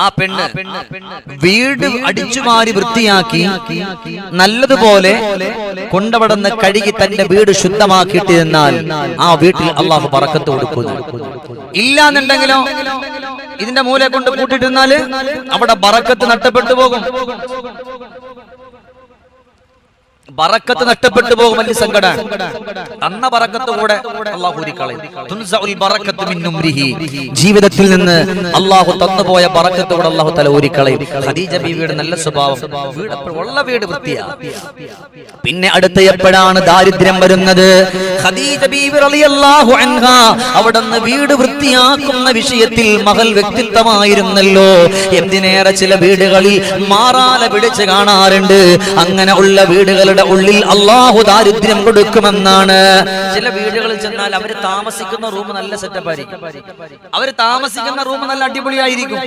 ആ പെണ്ണ് വീട് അടിച്ചുമാരി വൃത്തിയാക്കി നല്ലതുപോലെ കൊണ്ടവിടുന്ന് കഴുകി തന്റെ വീട് ശുദ്ധമാക്കിയിട്ട് എന്നാൽ ആ വീട്ടിൽ അള്ളാഹു പറക്കത്ത് കൊടുക്കുന്നു. ഇല്ലാന്നുണ്ടെങ്കിലോ ഇതിന്റെ മൂലെ കൊണ്ട് കൂട്ടിട്ടിരുന്നാൽ അവിടെ ബറക്കത്ത് നഷ്ടപ്പെട്ടു പോകും. ബറക്കത്ത് നഷ്ടപ്പെട്ടു പോകും വലിയ സങ്കടം. അന്ന ബറക്കത്ത് കൂടെ. ജീവിതത്തിൽ നിന്ന് അള്ളാഹു തന്നുപോയ ബറക്കത്ത് കൂടെ അള്ളാഹു തല ഊരിക്കളയും. ഖദീജ ബീവിയുടെ നല്ല സ്വഭാവം. വീട് ഉള്ള വീട് വൃത്തിയാ. പിന്നെ അടുത്ത എപ്പോഴാണ് ദാരിദ്ര്യം വരുന്നത്? ഖദീജ ബീവി റളിയല്ലാഹു അൻഹ. അവിടുന്ന് വീട് വൃത്തിയാക്കുന്ന വിഷയത്തിൽ മകൾ വ്യക്തിത്വമായിരുന്നല്ലോ. എന്തിനേറെ ചില വീടുകളിൽ മാറാല പിടിച്ച് കാണാറുണ്ട്. അങ്ങനെ ഉള്ള വീടുകളുടെ ഉള്ളിൽ അള്ളാഹു ദാരിദ്ര്യം കൊടുക്കുമെന്നാണ്. ചില വീടുകളിൽ ചെന്നാൽ അവർ താമസിക്കുന്ന റൂം നല്ല സെറ്റപ്പ് ആയിരിക്കും. അവർ താമസിക്കുന്ന റൂം നല്ല അടിപൊളിയായിരിക്കും.